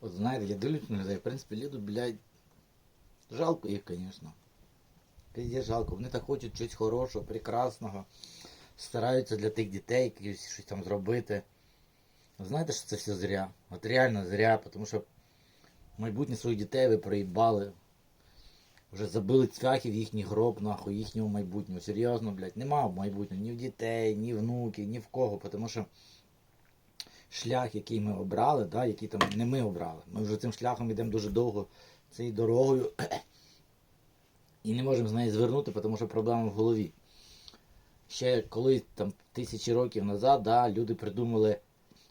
От знаєте, я дивлюсь на людей, в принципі, люди, блядь, жалко їх, звісно. Пиздец жалко. Вони так хочуть щось хорошого, прекрасного. Стараються для тих дітей якісь щось там зробити. Знаєте, що це все зря. От реально зря, тому що майбутнє своїх дітей ви проїбали. Вже забили цвяхи в їхній гроб, нахуй, їхнього майбутнього. Серйозно, блядь, нема майбутнього ні в дітей, ні внуків, ні в кого, тому що шлях, який ми обрали, да, який там не ми обрали. Ми вже цим шляхом йдемо дуже довго, цією дорогою, і не можемо з неї звернути, тому що проблема в голові. Ще коли там тисячі років назад да, люди придумали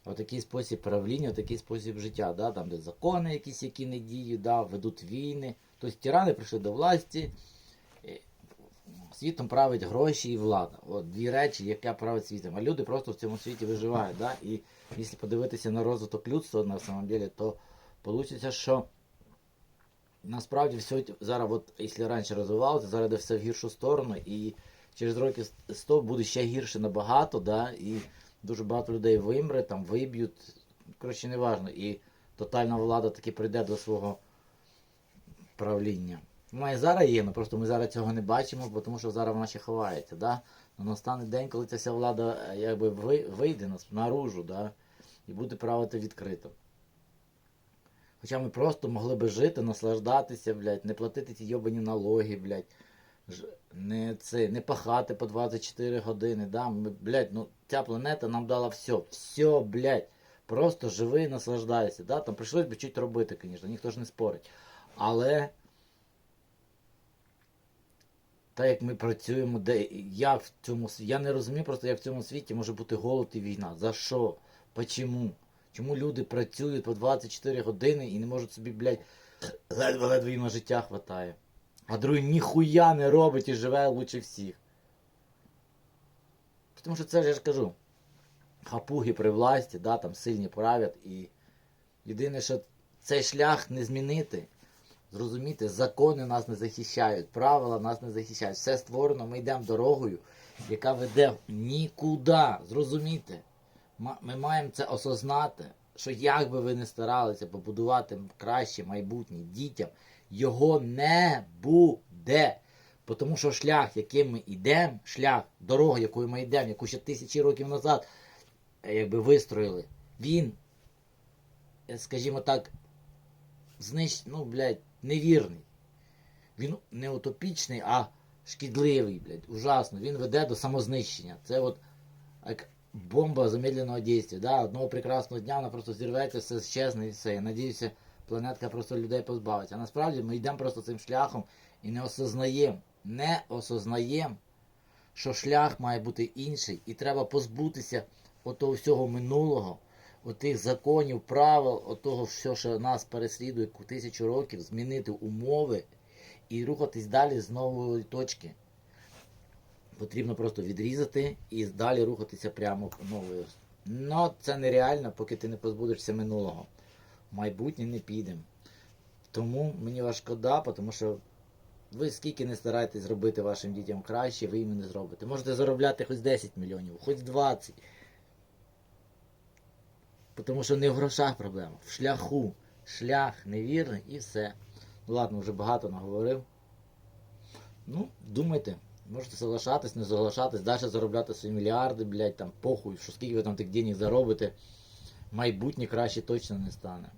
отакий спосіб правління, отакий спосіб життя, да, там, де закони якісь, які не діють, да, ведуть війни. Тобто тирани прийшли до власті, світом править гроші і влада. От дві речі, яка править світом. А люди просто в цьому світі виживають. Да? І якщо подивитися на розвиток людства на самом деле, то вийде, що насправді все зараз, от, якщо раніше розвивалося, зараз йде все в гіршу сторону, і через років 100 буде ще гірше набагато, да? і дуже багато людей вимре, там виб'ють. Коротше, неважно. І тотальна влада таки прийде до свого правління. Вона зараз є, але просто ми зараз цього не бачимо, бо тому що зараз вона ще ховається. Да? Но настане день, коли ця вся влада е, якби вийде наружу, да? і буде правити відкрито. Хоча ми просто могли би жити, наслаждатися, блядь, не платити ті йобані налоги, блядь, не, це, не пахати по 24 години. Да? Ми, блядь, ну, ця планета нам дала все. Все, блядь. Просто живи і наслаждайся. Да? Там прийшлось би чуть робити, звісно, ніхто ж не спорить. Але так як ми працюємо, де як в цьому світі. Я не розумію просто, як в цьому світі може бути голод і війна. За що? Почому? Чому люди працюють по 24 години і не можуть собі, блядь, ледве-ледве їм на життя хватає. А другий ніхуя не робить і живе лучше всіх. Тому що це ж я ж кажу. Хапуги при власті, да, там сильні правять і єдине, що цей шлях не змінити. Зрозуміти, закони нас не захищають, правила нас не захищають. Все створено, ми йдемо дорогою, яка веде нікуди. Зрозуміти. Ми маємо це осознати, що як би ви не старалися побудувати краще майбутнє дітям, його не буде. Тому що шлях, яким ми йдемо, шлях, дорога, якою ми йдемо, яку ще тисячі років назад е, якби вистроїли, він, е, скажімо так, знищ... ну, блядь, невірний. Він не утопічний, а шкідливий, блядь, ужасно. Він веде до самознищення. Це от як бомба замедленого дійства. Да? Одного прекрасного дня вона просто зірветься, все щезне і все. Я надіюся, планетка просто людей позбавиться. А насправді ми йдемо просто цим шляхом і не осознаємо, не осознаємо, що шлях має бути інший, і треба позбутися отого всього минулого, отих законів, правил, отого всього, що нас переслідує тисячу років, змінити умови і рухатись далі з нової точки. Потрібно просто відрізати і далі рухатися прямо новою. Ну, це нереально, поки ти не позбудешся минулого. В майбутнє не підемо. Тому мені вас шкода, тому що ви скільки не стараєтесь зробити вашим дітям краще, ви їм не зробите. Можете заробляти хоч 10 мільйонів, хоч 20. Тому що не в грошах проблема, в шляху. Шлях невірний і все. Ну ладно, вже багато наговорив. Ну, думайте, можете соглашатись, не соглашатись, далі заробляти свої мільярди, блядь, там похуй, що скільки ви там тих денег заробите, майбутнє краще точно не стане.